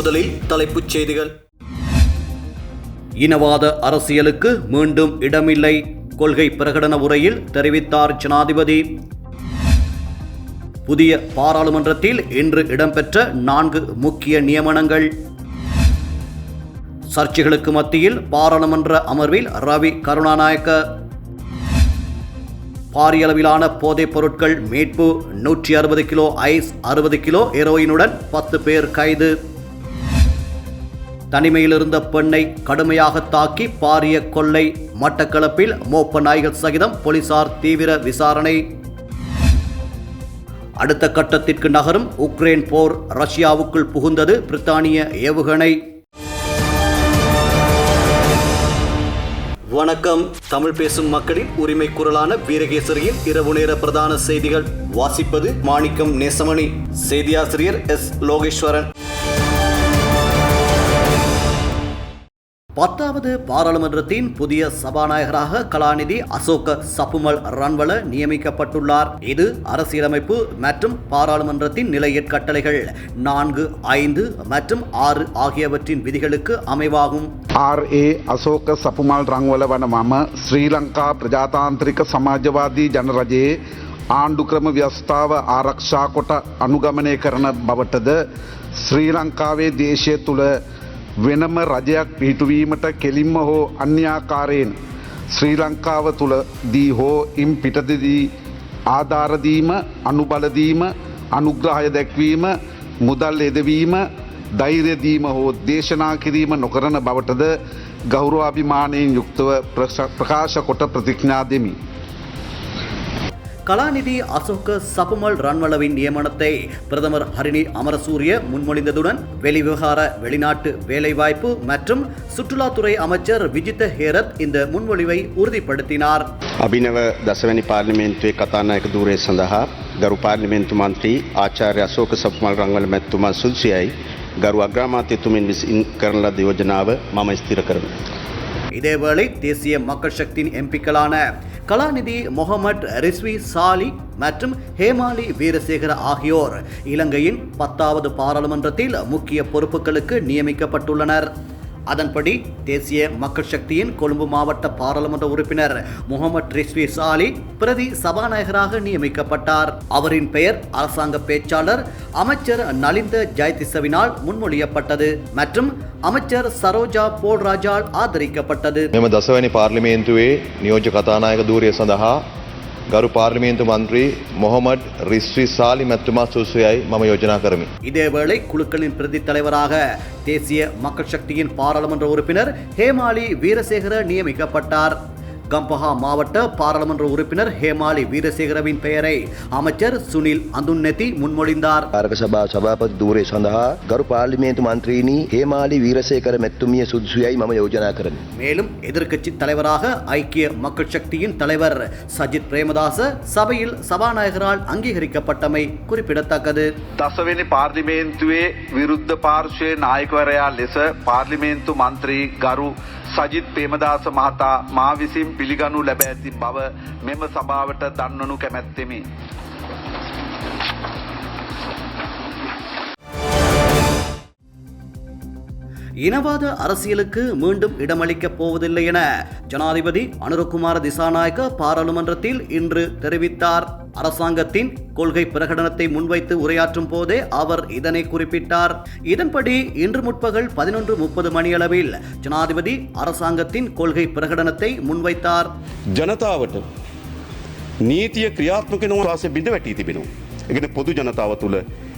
முதலில் தலைப்புச் செய்திகள். இனவாத அரசியலுக்கு மீண்டும் இடமில்லை. கொள்கை பிரகடன உரையில் தெரிவித்தார் ஜனாதிபதி. புதிய பாராளுமன்றத்தில் இன்று இடம்பெற்ற நான்கு முக்கிய நியமனங்கள். சர்ச்சைகளுக்கு மத்தியில் பாராளுமன்ற அமர்வில் ரவி கருணாநாயக்க. பாரியளவிலான போதைப் பொருட்கள் மீட்பு நூற்றி அறுபது கிலோ ஐஸ் அறுபது கிலோ ஹெரோயினுடன் பத்து பேர் கைது. தனிமையிலிருந்த பெண்ணை கடுமையாக தாக்கி பாரிய கொள்ளை மட்டக்களப்பில் மோப்ப நாய்கள் சகிதம் போலீசார் தீவிர விசாரணை. அடுத்த கட்டத்திற்கு நகரும் உக்ரைன் போர் ரஷ்யாவுக்குள் புகுந்தது பிரித்தானிய ஏவுகணை. வணக்கம். தமிழ் பேசும் மக்களின் உரிமை குரலான வீரகேசரியின் இரவு நேர பிரதான செய்திகள் வாசிப்பது மாணிக்கம் நேசமணி. செய்தியாசிரியர் எஸ் லோகேஸ்வரன். பத்தாவது பாராளுமன்றத்தின் புதிய சபாநாயகராக கலாநிதி அசோக சப்புமல் ரன்வல நியமிக்கப்பட்டுள்ளார் இது அரசியலமைப்பு மற்றும் பாராளுமன்றத்தின் நிலையற் கட்டளைகள் நான்கு ஐந்து மற்றும் ஆறு ஆகியவற்றின் விதிகளுக்கு அமைவாகும் ආරඒ අසෝක සපුමල් රංවල වන මම ශ්‍රී ලංකා ප්‍රජාතාන්ත්‍රික සමාජවාදී ජනරජයේ ආණ්ඩුක්‍රම ව්‍යස්ථාව ආරක්ෂා කොට අනුගමනය කරන බවටද ශ්‍රී ලංකාවේ දේශය තුළ වෙනම රජයක් පිහිටුවීමට කෙලින්ම හෝ අන්‍යාකාරයෙන් ශ්‍රී ලංකාව තුළ දී හෝ ඉම් පිටදදී ආධාරදීම අනුබලදීම අනුග්‍රහය දැක්වීම මුදල් එදවීම ධෛර්යදීම හෝ දේශනා කිරීම නොකරන බවටද ගෞරවාභිමානයෙන් යුක්තව ප්‍රශ- ප්‍රකාශ කොට ප්‍රතිඥා දෙමි. கலாநிதி அசோக சபுமல் ரன்வலவின் நியமனத்தை பிரதமர் ஹரிணி அமரசூரிய முன்மொழிந்ததுடன் வெளிவிவகார வெளிநாட்டு வேலைவாய்ப்பு மற்றும் சுற்றுலாத்துறை அமைச்சர் விஜித்த ஹேரத் இந்த முன்மொழிவை உறுதிப்படுத்தினார் අභිනව දසවැනි පාර්ලිමේන්තුවේ කතානායක දූරය සඳහා ගරු පාර්ලිමේන්තු මන්ත්‍රී ආචාර්ය අශෝක සප්මල් රංගල මැත්තුමා සුදුසියයි ගරු අග්‍රාමාත්‍යතුමින් විසින් කරන ලද යෝජනාව මම ස්ථිර කරමි. இதேவேளை தேசிய மக்கள் சக்தியின் எம்பிக்களான கலாநிதி முகமது ரிஸ்வி சாலி மற்றும் ஹேமாலி வீரசேகர ஆகியோர். இலங்கையின் பத்தாவது பாராளுமன்றத்தில் முக்கிய பொறுப்புகளுக்கு நியமிக்கப்பட்டுள்ளனர். அதன்படி தேசிய மக்கள் சக்தியின் கொழும்பு மாவட்ட பாராளுமன்ற உறுப்பினர் முகமது ரிஸ்வி சாலி பிரதி சபாநாயகராக நியமிக்கப்பட்டார். அவரின் பெயர் அரசாங்க பேச்சாளர் அமைச்சர் நலிந்த ஜெயதிசவினால் முன்மொழியப்பட்டது மற்றும் அமைச்சர் சரோஜா போல்ராஜால் ஆதரிக்கப்பட்டது. தசவனி பார்லிமேந்துவே நியோஜ கதாநாயக தூரிய சந்தகா ගරු පාර්ලිමේන්තු මන්ත්‍රී මොහොමඩ් රිස්වි සාලි මැත්තුමා සුසයයි මම යෝජනා කරමි. இதேவேளை குழுக்களின் பிரதி தலைவராக தேசிய மக்கள் சக்தியின் பாராளுமன்ற உறுப்பினர் ஹேமாலி வீரசேகர நியமிக்கப்பட்டார் கம்பஹா மாவட்ட பாராளுமன்ற உறுப்பினர் ஹேமாலி வீரசேகரவின் பெயரை அமைச்சர் சுனில் அந்துன்னெத்தி முன்மொழிந்தார் කාරක සභා සභාපති ධූරය සඳහා ගරු පාර්ලිමේන්තු මන්ත්‍රීණී හේමාලි වීරසේකර මැත්තුමිය සුදුසුයයි මම යෝජනා කරමි. மேலும் எதிர்க்கட்சி தலைவராக ஐக்கிய மக்கள் சக்தியின் தலைவர் சஜித் பிரேமதாச சபையில் சபாநாயகரால் அங்கீகரிக்கப்பட்டமை குறிப்பிடத்தக்கது දසවෙනි පාර්ලිමේන්තුවේ විරුද්ධ පාර්ශවය නායකවරයා ලෙස පාර්ලිමේන්තු මන්ත්‍රී ගරු සජිත් පේමදාස මහතා මා විසින් පිළිගනු ලැබ ඇති බව මෙම සභාවට දන්වනු කැමැත්තෙමි. இனவாத அரசியலுக்கு மீண்டும் இடமளிக்கப் போவதில்லை என ஜனாதிபதி அனுரகுமார திசாநாயக்க பாராளுமன்றத்தில் இன்று தெரிவித்தார் அரசாங்கத்தின் கொள்கை பிரகடனத்தை முன்வைத்து உரையாற்றும் போதே அவர் இதனை குறிப்பிட்டார் இதன்படி இன்று முற்பகல் பதினொன்று முப்பது மணியளவில் ஜனாதிபதி அரசாங்கத்தின் கொள்கை பிரகடனத்தை முன்வைத்தார் ජනතාවට නීතිය ක්‍රියාත්මක නොව වාසය බිඳ වැටී තිබෙනවා. එකන පොදු ජනතාව තුළ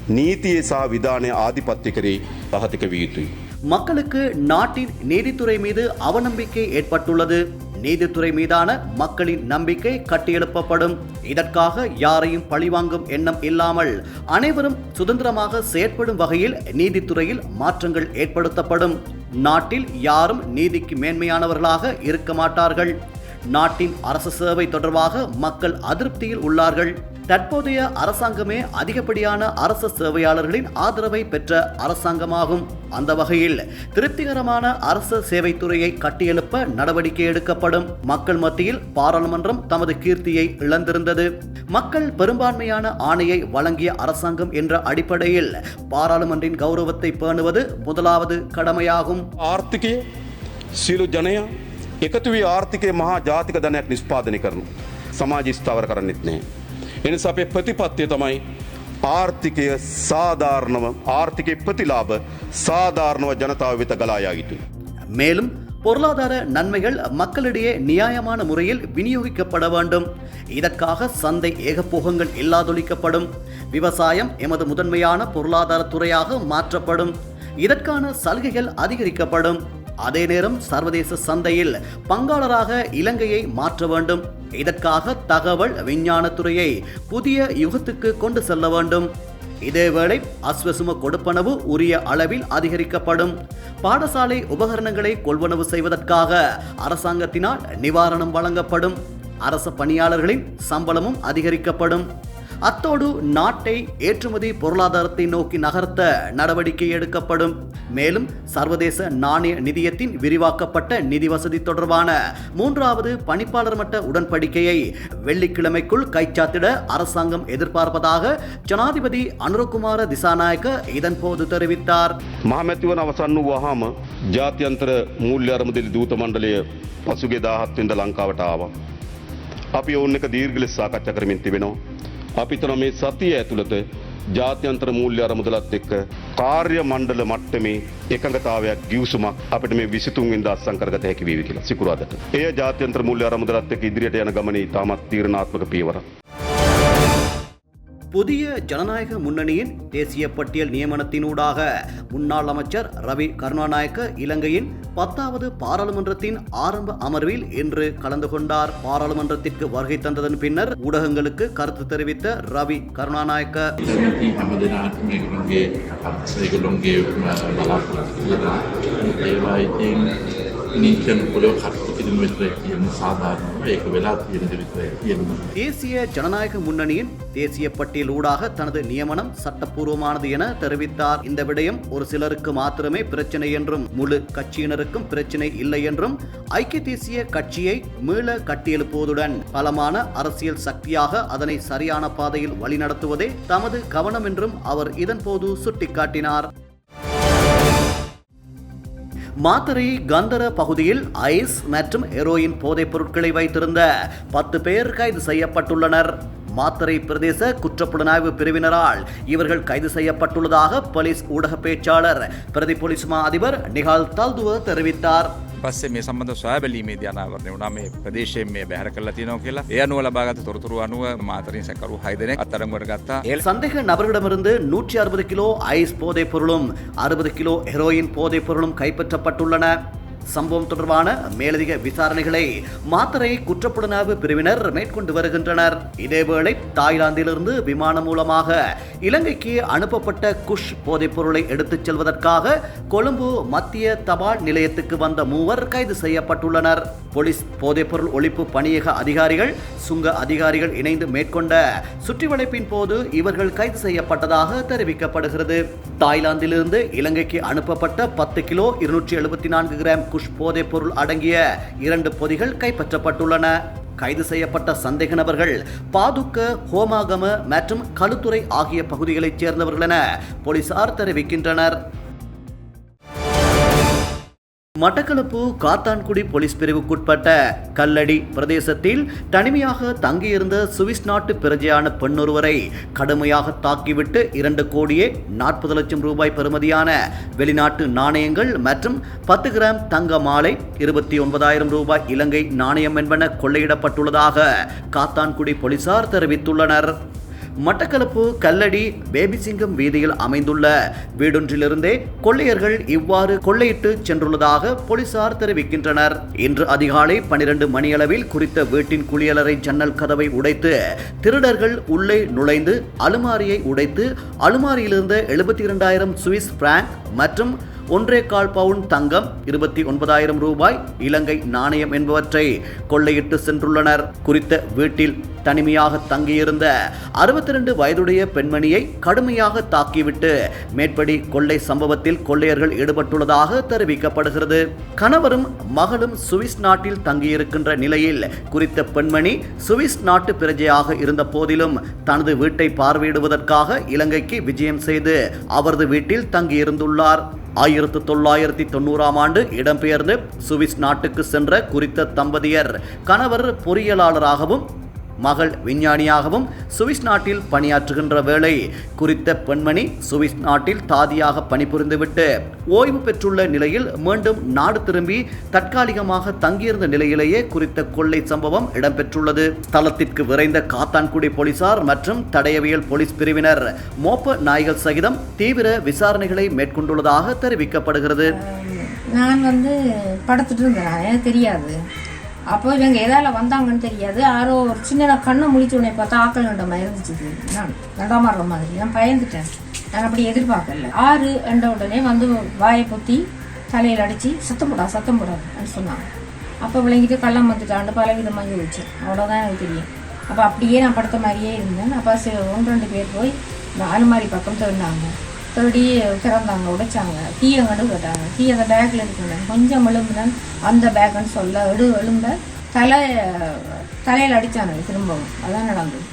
නීතියේ සහ විධානය ආධිපත්‍ය කරේ පහතික විය යුතුයි. மக்களுக்கு நாட்டின் நீதித்துறை மீது அவநம்பிக்கை ஏற்பட்டுள்ளது. நீதித்துறை மீதான மக்களின் நம்பிக்கை கட்டியெழுப்பப்படும். இதற்காக யாரையும் பழிவாங்கும் எண்ணம் இல்லாமல் அனைவரும் சுதந்திரமாக செயற்படும் வகையில் நீதித்துறையில் மாற்றங்கள் ஏற்படுத்தப்படும். நாட்டில் யாரும் நீதிக்கு மேன்மையானவர்களாக இருக்க மாட்டார்கள். நாட்டின் அரசு சேவை தொடர்பாக மக்கள் அதிருப்தியில் உள்ளார்கள். தற்போதைய அரசாங்கமே அதிகப்படியான அரசு சேவையாளர்களின் ஆதரவை பெற்ற அரசாங்கமாகும் அந்த வகையில் திருப்திகரமான அரசு சேவைத்துறையை கட்டியெழுப்ப நடவடிக்கை எடுக்கப்படும் மக்கள் மத்தியில் பாராளுமன்றம் தமது கீர்த்தியை இழந்திருந்தது மக்கள் பெரும்பான்மையான ஆணையை வழங்கிய அரசாங்கம் என்ற அடிப்படையில் பாராளுமன்றின் கௌரவத்தை பேணுவது முதலாவது கடமையாகும் ආර්ථිකය සියලු ජනයා එකතු වී ආර්ථිකය මහා ජාතික ධනයක් නිස්්පාදනය කරනු. සමාජ ස්ථාවර කරන්නෙත් නෑ. එනිසා අපේ ප්‍රතිපත්තිය තමයි ආර්ථිකය සාධාරණව ආර්ථිකය ප්‍රතිලාභ සාධාරණව ජනතාව වෙත ගලායා යුතුයි. மேலும் பொருளாதார நன்மைகள் மக்களிடையே நியாயமான முறையில் விநியோகிக்கப்பட வேண்டும் இதற்காக சந்தை ஏகபோகங்கள் இல்லாதொழிக்கப்படும் விவசாயம் எமது முதன்மையான பொருளாதார துறையாக மாற்றப்படும் இதற்கான சலுகைகள் அதிகரிக்கப்படும் அதே நேரம் சர்வதேச சந்தையில் பங்காளராக இலங்கையை மாற்ற வேண்டும் இதற்காக தகவல் விஞ்ஞானத்துறையை புதிய யுகத்துக்கு கொண்டு செல்ல வேண்டும். இதேவேளை அஸ்வசும கொடுப்பனவு உரிய அளவில் அதிகரிக்கப்படும். பாடசாலை உபகரணங்களை கொள்வனவு செய்வதற்காக அரசாங்கத்தினால் நிவாரணம் வழங்கப்படும். அரச பணியாளர்களின் சம்பளமும் அதிகரிக்கப்படும். அத்தோடு நாட்டை ஏற்றுமதி பொருளாதாரத்தை நோக்கி நகர்த்த நடவடிக்கை எடுக்கப்படும் மேலும் சர்வதேச நாணய நிதியத்தின் விரிவாக்கப்பட்ட நிதி வசதி தொடர்பான மூன்றாவது பணிப்பாளர் மட்ட உடன்படிக்கையை வெள்ளிக்கிழமைக்குள் கைச்சாத்திட அரசாங்கம் எதிர்பார்ப்பதாக ஜனாதிபதி அனுரகுமார திசாநாயக்க இதன்போது தெரிவித்தார் මහමැතිවන අවසන්න වූ වහාම ජාත්‍යන්තර මුල්්‍ය අරමුදලි දූත මණ්ඩලය පසුගේ දාහත්වෙන්ට ලංකාවට ආවා. අපි ඔන්න එක දීර්ගලෙ සාකච්ඡ කරමින් තිබෙනවා. අපිතන මේ සතිය ඇතුළත ජාත්‍යන්තර මූල්‍ය අරමුදලත් එක්ක කාර්ය මණ්ඩල මට්ටමේ එකඟතාවයක් ගියවසුමක් අපට මේ විසිතුන්ෙන් දස්සං කරගත හැකි වී කියලා සිකුරාදට. එය ජාත්‍යන්ත්‍ර මුල්‍ය අරමුදලත් එක්ක ඉදිරියට යන ගමනේ තාමත් තීරණාත්මක පියවරක්. புதிய ஜனநாயக முன்னணியின் தேசிய பட்டியல் நியமனத்தினூடாக முன்னாள் அமைச்சர் ரவி கருணாநாயக்க இலங்கையின் பத்தாவது பாராளுமன்றத்தின் ஆரம்ப அமர்வில் இன்று கலந்து கொண்டார். பாராளுமன்றத்திற்கு வருகை தந்ததன் பின்னர் ஊடகங்களுக்கு கருத்து தெரிவித்த ரவி கருணாநாயக்க. தேசிய ஜனநாயக முன்னணியின் தேசிய பட்டியலூடாக தனது நியமனம் சட்டப்பூர்வமானது என தெரிவித்தார். இந்த விடயம் ஒரு சிலருக்கு மாத்திரமே பிரச்சனை என்றும் முழு கட்சியினருக்கும் பிரச்சனை இல்லை என்றும் ஐக்கிய தேசிய கட்சியை மீள கட்டியெழுப்புவதுடன் பலமான அரசியல் சக்தியாக அதனை சரியான பாதையில் வழிநடத்துவதே தமது கவனம் என்றும் அவர் இதன்போது சுட்டிக்காட்டினார். மாத்தறை கந்தர பகுதியில் ஐஸ் மற்றும் ஹெரோயின் போதைப் பொருட்களை வைத்திருந்த பத்து பேர் கைது செய்யப்பட்டுள்ளனர். மாத்தறை பிரதேச குற்றப்புலனாய்வு பிரிவினரால் இவர்கள் கைது செய்யப்பட்டுள்ளதாக போலீஸ் ஊடக பேச்சாளர் பிரதி போலீஸ் மா அதிபர் நிகால் தல்துவ தெரிவித்தார். පස්සේ මේ සම්බඳ සොයාබැලීමේ අනාවරණය වුණා මේ ප්‍රදේශයෙන් මේ බැහැර කරලා තියෙනවා කියලා. ඒ අනුව ලබාගත් තොරතුරු අනුව මාතරින් සැකරු 6 දෙනෙක් අත්අඩංගුවට ගත්තා. ඒ சந்தேக நபர்களிடமிருந்து நூற்றி அறுபது கிலோ ஐஸ் போதைப் பொருளும் அறுபது கிலோ ஹெரோயின் போதைப் பொருளும் கைப்பற்றப்பட்டுள்ளன சம்பவம் தொடர்பான மேலதிக விசாரணைகளை மாத்தரை குற்றப்புலனாய்வு பிரிவினர் மேற்கொண்டு வருகின்றனர். இதேவேளை தாய்லாந்திலிருந்து விமானம் மூலமாக இலங்கைக்கு அனுப்பப்பட்ட குஷ் போதைப் பொருளை எடுத்துச் செல்வதற்காக கொழும்பு மத்திய தபால் நிலையத்துக்கு வந்த மூவர் கைது செய்யப்பட்டுள்ளனர். போலீஸ் போதைப்பொருள் ஒழிப்பு பணியக அதிகாரிகள் சுங்க அதிகாரிகள் இணைந்து மேற்கொண்ட சுற்றிவளைப்பின் போது இவர்கள் கைது செய்யப்பட்டதாக தெரிவிக்கப்படுகிறது. தாய்லாந்திலிருந்து இலங்கைக்கு அனுப்பப்பட்ட பத்து கிலோ இருநூற்றி எழுபத்தி நான்கு கிராம் குஷ் போதைப் பொருள் அடங்கிய இரண்டு பொதிகள் கைப்பற்றப்பட்டுள்ளன. கைது செய்யப்பட்ட சந்தேக நபர்கள் பாதுக்க ஹோமாகம மற்றும் களுத்துறை ஆகிய பகுதிகளைச் சேர்ந்தவர்கள் என போலீசார் தெரிவிக்கின்றனர். மட்டக்களப்பு காத்தான்குடி போலீஸ் பிரிவுக்குட்பட்ட கல்லடி பிரதேசத்தில் தனிமையாக தங்கியிருந்த சுவிஸ் நாட்டு பிரஜையான பெண்ணொருவரை கடுமையாக தாக்கிவிட்டு இரண்டு கோடியே நாற்பது லட்சம் ரூபாய் பெறுமதியான வெளிநாட்டு நாணயங்கள் மற்றும் பத்து கிராம் தங்க மாலை இருபத்தி ஒன்பதாயிரம் ரூபாய் இலங்கை நாணயம் என்பன கொள்ளையிடப்பட்டுள்ளதாக காத்தான்குடி போலீசார் தெரிவித்துள்ளனர். மட்டக்களப்பு கல்லடி பேபிசிங்கம் வீதியில் அமைந்துள்ள வீடொன்றிலிருந்தே கொள்ளையர்கள் இவ்வாறு கொள்ளையிட்டு சென்றுள்ளதாக போலீசார் தெரிவிக்கின்றனர். இன்று அதிகாலை பனிரெண்டு மணியளவில் குறித்த வீட்டின் குளியலறை ஜன்னல் கதவை உடைத்து திருடர்கள் உள்ளே நுழைந்து அலுமாரியை உடைத்து அலுமாரியிலிருந்து எழுபத்தி இரண்டாயிரம் சுவிஸ் பிராங்க் மற்றும் ஒன்றே கால் பவுன் தங்கம் இருபத்தி ஒன்பதாயிரம் ரூபாய் இலங்கை நாணயம் என்பவற்றை கொள்ளையிட்டு சென்றுள்ளனர். குறித்த வீட்டில் தனிமையாக தங்கியிருந்த அறுபத்தி ரெண்டு வயதுடைய பெண்மணியை கடுமையாக தாக்கிவிட்டு மேற்படி கொள்ளை சம்பவத்தில் கொள்ளையர்கள் ஈடுபட்டுள்ளதாக தெரிவிக்கப்படுகிறது. கணவரும் மகளும் சுவிஸ் நாட்டில் தங்கியிருக்கின்ற நிலையில் குறித்த பெண்மணி சுவிஸ் நாட்டு பிரஜையாக இருந்த போதிலும் தனது வீட்டை பார்வையிடுவதற்காக இலங்கைக்கு விஜயம் செய்து அவரது வீட்டில் தங்கியிருந்துள்ளார். ஆயிரத்து தொள்ளாயிரத்தி தொண்ணூறாம் ஆண்டு இடம்பெயர்ந்து சுவிஸ் நாட்டுக்கு சென்ற குறித்த தம்பதியர் கணவர் பொறியியலாளராகவும் மகள் விஞ்ஞானியாகவும் சுவிஸ் நாட்டில் பணியாற்றுகின்ற வேளை குறித்த பெண்மணி சுவிஸ் நாட்டில் தாதியாக பணிபுரிந்துவிட்டு ஓய்வு பெற்றுள்ள நிலையில் மீண்டும் நாடு திரும்பி தற்காலிகமாக தங்கியிருந்த நிலையிலேயே குறித்த கொள்ளை சம்பவம் இடம்பெற்றுள்ளது. ஸ்தலத்திற்கு விரைந்த காத்தான்குடி போலீசார் மற்றும் தடயவியல் போலீஸ் பிரிவினர் மோப்ப நாய்கள் சகிதம் தீவிர விசாரணைகளை மேற்கொண்டுள்ளதாக தெரிவிக்கப்படுகிறது. நான் வந்து படுத்துட்டு இருந்தேன் தெரியாது. அப்போ இவங்க எதால வந்தாங்கன்னு தெரியாது. யாரோ ஒரு சின்ன கண்ணை முழிச்ச உடனே பார்த்தா ஆக்கள் கண்ட மாதிரி இருந்துச்சு. நான் நடமாடுற மாதிரி. நான் பயந்துட்டேன். நான் அப்படி எதிர்பார்க்கல. ஆறு என்ற உடனே வந்து வாயை பொத்தி தலையில் அடித்து சத்தம் போடா சத்தம் போடாதுன்னு சொன்னாங்க. அப்போ விளங்கிட்டு கள்ளம் வந்துட்டாண்டு பல விதமாக யோசிச்சேன். அவ்வளோதான் எனக்கு தெரியும். அப்போ அப்படியே நான் படுத்த மாதிரியே இருந்தேன். அப்போ சி ஒன்று ரெண்டு பேர் போய் இந்த அலுமாரி பக்கம் தேடினாங்க தேடி திறந்தாங்க உடைச்சாங்க. டீ எங்கன்னு கேட்டாங்க. டீ அந்த பேக்கில் இருக்குங்க. கொஞ்சம் எலும்புதான் அந்த பேக்குன்னு சொல்ல எடு எலும்ப தலை தலையில் அடித்தானுங்க திரும்பவும். அதான் நடந்தது.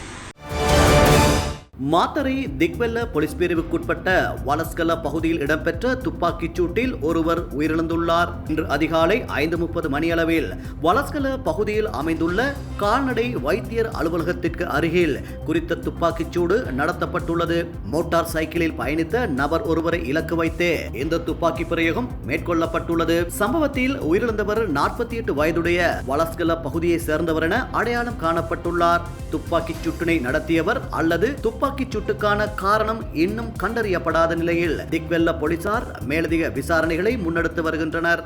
மாத்தறை திக்வெல்ல போலீஸ் பிரிவுக்குட்பட்ட வலஸ்கல பகுதியில் இடம்பெற்ற துப்பாக்கிச் சூட்டில் ஒருவர் உயிரிழந்துள்ளார். இன்று அதிகாலை ஐந்து முப்பது மணியளவில் வலஸ்கல பகுதியில் அமைந்துள்ள கால்நடை வைத்தியர் அலுவலகத்திற்கு அருகில் குறித்த துப்பாக்கிச் சூடு நடத்தப்பட்டுள்ளது. மோட்டார் சைக்கிளில் பயணித்த நபர் ஒருவரை இலக்கு வைத்தே இந்த துப்பாக்கி பிரயோகம் மேற்கொள்ளப்பட்டுள்ளது. சம்பவத்தில் உயிரிழந்தவர் நாற்பத்தி எட்டு வயதுடைய வலஸ்கல பகுதியை சேர்ந்தவர் என அடையாளம் காணப்பட்டுள்ளார். துப்பாக்கிச் சூட்டினை நடத்தியவர் அல்லது துப்பாக்கி துப்பாக்கிச் சூட்டுக்கான காரணம் இன்னும் கண்டறியப்படாத நிலையில் திக்வெல்ல போலீசார் மேலதிக விசாரணைகளை முன்னெடுத்து வருகின்றனர்.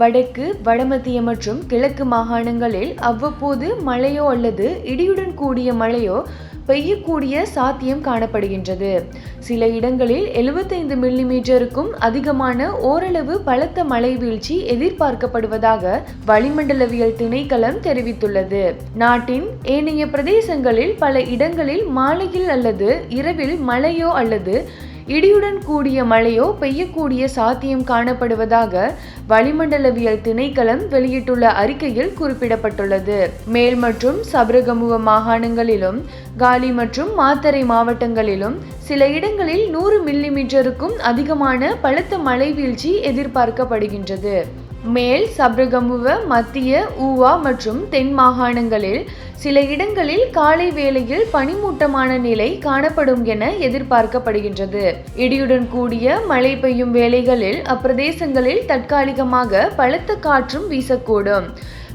வடக்கு வடமத்திய மற்றும் கிழக்கு மாகாணங்களில் அவ்வப்போது மழையோ அல்லது இடியுடன் கூடிய மழையோ பெய்யக்கூடிய சாத்தியம் காணப்படுகின்றது. சில இடங்களில் எழுபத்தைந்து மில்லிமீட்டருக்கும் அதிகமான ஓரளவு பலத்த மழை வீழ்ச்சி எதிர்பார்க்கப்படுவதாக வளிமண்டலவியல் திணைக்களம் தெரிவித்துள்ளது. நாட்டின் ஏனைய பிரதேசங்களில் பல இடங்களில் மாலையில் அல்லது இரவில் மழையோ அல்லது இடியுடன் கூடிய மழையோ பெய்யக்கூடிய சாத்தியம் காணப்படுவதாக வளிமண்டலவியல் திணைக்களம் வெளியிட்டுள்ள அறிக்கையில் குறிப்பிடப்பட்டுள்ளது. மேல் மற்றும் சபரகமுவ மாகாணங்களிலும் காலி மற்றும் மாத்தறை மாவட்டங்களிலும் சில இடங்களில் நூறு மில்லிமீட்டருக்கும் அதிகமான பலத்த மழை வீழ்ச்சி எதிர்பார்க்கப்படுகின்றது. மேல் சப்ரகமுவ மத்திய ஊவா மற்றும் தென் மாகாணங்களில் சில இடங்களில் காலை வேளையில் பனிமூட்டமான நிலை காணப்படும் என எதிர்பார்க்கப்படுகின்றது. இடியுடன் கூடிய மழை பெய்யும் வேளைகளில் அப்பிரதேசங்களில் தற்காலிகமாக பலத்த காற்றும் வீசக்கூடும்.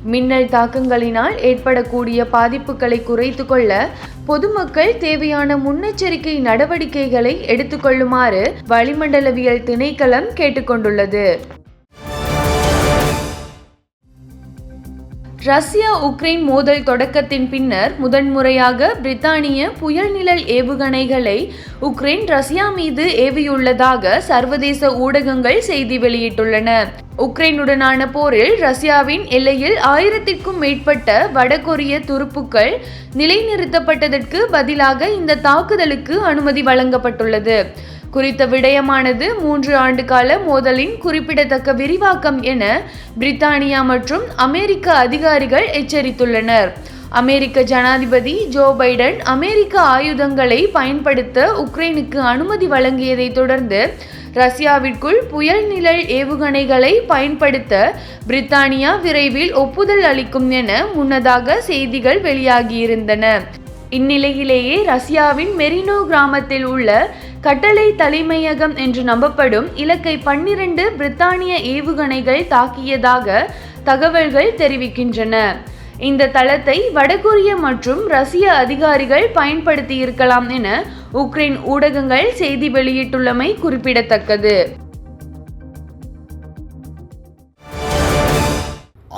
மின்னல் தாக்கங்களினால் ஏற்படக்கூடிய பாதிப்புகளை குறைத்து கொள்ள பொதுமக்கள் தேவையான முன்னெச்சரிக்கை நடவடிக்கைகளை எடுத்துக்கொள்ளுமாறு வளிமண்டலவியல் திணைக்களம் கேட்டுக்கொண்டுள்ளது. ரஷ்யா உக்ரைன் மோதல் தொடக்கத்தின் பின்னர் முதன்முறையாக பிரித்தானிய புயல் நிழல் ஏவுகணைகளை உக்ரைன் ரஷ்யா மீது ஏவியுள்ளதாக சர்வதேச ஊடகங்கள் செய்தி வெளியிட்டுள்ளன. உக்ரைனுடனான போரில் ரஷ்யாவின் எல்லையில் ஆயிரத்திற்கும் மேற்பட்ட வடகொரிய துருப்புக்கள் நிலைநிறுத்தப்பட்டதற்கு பதிலாக இந்த தாக்குதலுக்கு அனுமதி வழங்கப்பட்டுள்ளது. குறித்த விடயமானது மூன்று ஆண்டு கால மோதலின் குறிப்பிடத்தக்க விரிவாக்கம் என பிரித்தானியா மற்றும் அமெரிக்க அதிகாரிகள் எச்சரித்துள்ளனர். அமெரிக்க ஜனாதிபதி ஜோ பைடன் அமெரிக்க ஆயுதங்களை பயன்படுத்த உக்ரைனுக்கு அனுமதி வழங்கியதை தொடர்ந்து ரஷ்யாவிற்குள் புயல் நிழல் ஏவுகணைகளை பயன்படுத்த பிரித்தானியா விரைவில் ஒப்புதல் அளிக்கும் என முன்னதாக செய்திகள் வெளியாகியிருந்தன. இந்நிலையிலேயே ரஷ்யாவின் மெரினோ கிராமத்தில் உள்ள கட்டளை தலைமையகம் என்று நம்பப்படும் இலக்கை பன்னிரண்டு பிரித்தானிய ஏவுகணைகள் தாக்கியதாக தகவல்கள் தெரிவிக்கின்றன. இந்த தளத்தை வடகொரிய மற்றும் ரஷ்ய அதிகாரிகள் பயன்படுத்தியிருக்கலாம் என உக்ரைன் ஊடகங்கள் செய்தி வெளியிட்டுள்ளமை குறிப்பிடத்தக்கது.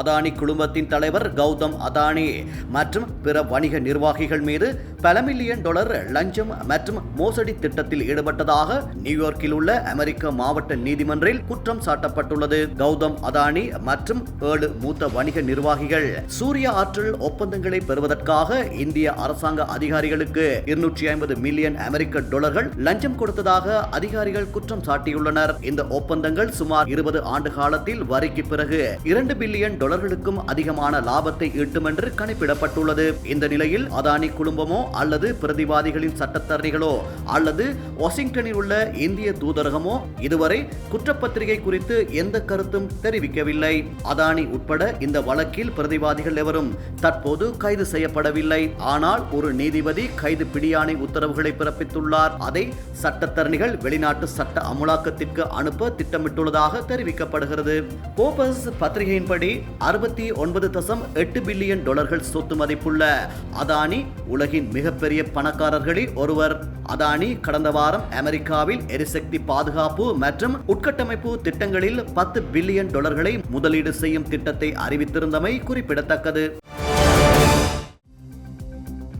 அதானி குழுமத்தின் தலைவர் கௌதம் அதானி மற்றும் பிற வணிக நிர்வாகிகள் மீது பல மில்லியன் டாலர் லஞ்சம் மற்றும் மோசடி திட்டத்தில் ஈடுபட்டதாக நியூயார்க்கில் உள்ள அமெரிக்க மாவட்ட நீதிமன்றில் குற்றம் சாட்டப்பட்டுள்ளது. கௌதம் அதானி மற்றும் ஏழு மூத்த வணிக நிர்வாகிகள் சூரிய ஆற்றல் ஒப்பந்தங்களை பெறுவதற்காக இந்திய அரசாங்க அதிகாரிகளுக்கு இருநூற்றி ஐம்பது மில்லியன் அமெரிக்க டாலர்கள் லஞ்சம் கொடுத்ததாக அதிகாரிகள் குற்றம் சாட்டியுள்ளனர். இந்த ஒப்பந்தங்கள் சுமார் இருபது ஆண்டு காலத்தில் வரிக்கு பிறகு இரண்டு பில்லியன் டாலர்களுக்கும் அதிகமான லாபத்தை ஈட்டும் என்று கணிப்பிடப்பட்டுள்ளது. இந்த நிலையில் அதானி குழுமமோ அல்லது பிரதிவாதிகளின் சட்டத்தரணிகளோ அல்லது வாஷிங்டனில் உள்ள இந்திய தூதரகமோ இதுவரை குற்றப்பத்திரிகை குறித்து எந்த கருத்தும் தெரிவிக்கவில்லை. அதானி உட்பட இந்த வழக்கில் பிரதிவாதிகள் எவரும் தற்போது கைது செய்யப்படவில்லை. ஆனால் ஒரு நீதிபதி கைது பிடியாணை உத்தரவுகளை பிறப்பித்துள்ளார். அதை சட்டத்தரணிகள் வெளிநாட்டு சட்ட அமுலாக்கத்திற்கு அனுப்ப திட்டமிட்டுள்ளதாக தெரிவிக்கப்படுகிறது. போபஸ் பத்திரிகையின்படி அறுபத்தி ஒன்பது தசம் எட்டு பில்லியன் டாலர்கள் சொத்து மதிப்புள்ள அதானி உலகின் மிகப்பெரிய பணக்காரர்களில் ஒருவர். அதானி கடந்த வாரம் அமெரிக்காவில் எரிசக்தி பாதுகாப்பு மற்றும் உட்கட்டமைப்பு திட்டங்களில் பத்து பில்லியன் டாலர்களை முதலீடு செய்யும் திட்டத்தை அறிவித்திருந்தமை குறிப்பிடத்தக்கது.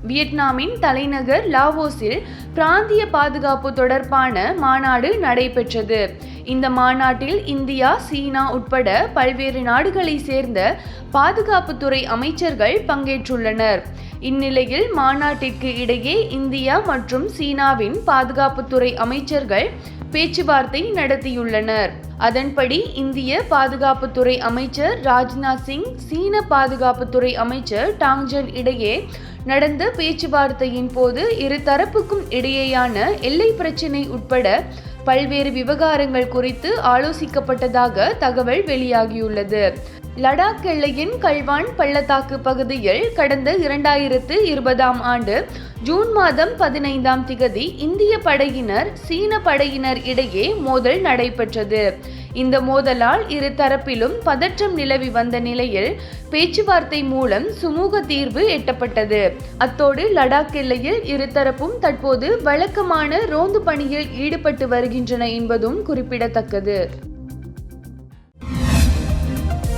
வியட்நாமின் தலைநகர் லாவோஸில் பிராந்திய பாதுகாப்பு தொடர்பான மாநாடு நடைபெற்றது. இந்த மாநாட்டில் இந்தியா சீனா உட்பட பல்வேறு நாடுகளைச் சேர்ந்த பாதுகாப்புத்துறை அமைச்சர்கள் பங்கேற்றுள்ளனர். இந்நிலையில் மாநாட்டிற்கு இடையே இந்தியா மற்றும் சீனாவின் பாதுகாப்புத்துறை அமைச்சர்கள் பேச்சுவார்த்தை நடத்தியுள்ளனர். அதன்படி இந்திய பாதுகாப்புத்துறை அமைச்சர் ராஜ்நாத் சிங் சீன பாதுகாப்புத்துறை அமைச்சர் டாங்ஜன் இடையே நடந்த பேச்சுவார்த்தையின் போது இரு தரப்புக்கும் இடையேயான எல்லை பிரச்சினை உட்பட பல்வேறு விவகாரங்கள் குறித்து ஆலோசிக்கப்பட்டதாக தகவல் வெளியாகியுள்ளது. லடாக் எல்லையின் கல்வான் பள்ளத்தாக்கு பகுதியில் கடந்த இரண்டாயிரத்து இருபதாம் ஆண்டு ஜூன் மாதம் பதினைந்தாம் திகதி இந்திய படையினர் சீன படையினர் இடையே மோதல் நடைபெற்றது. இந்த மோதலால் இரு தரப்பிலும் பதற்றம் நிலவி வந்த நிலையில் பேச்சுவார்த்தை மூலம் சுமூக தீர்வு எட்டப்பட்டது. அத்தோடு லடாக் எல்லையில் இருதரப்பும் தற்போது வழக்கமான ரோந்து பணியில் ஈடுபட்டு வருகின்றன என்பதும் குறிப்பிடத்தக்கது.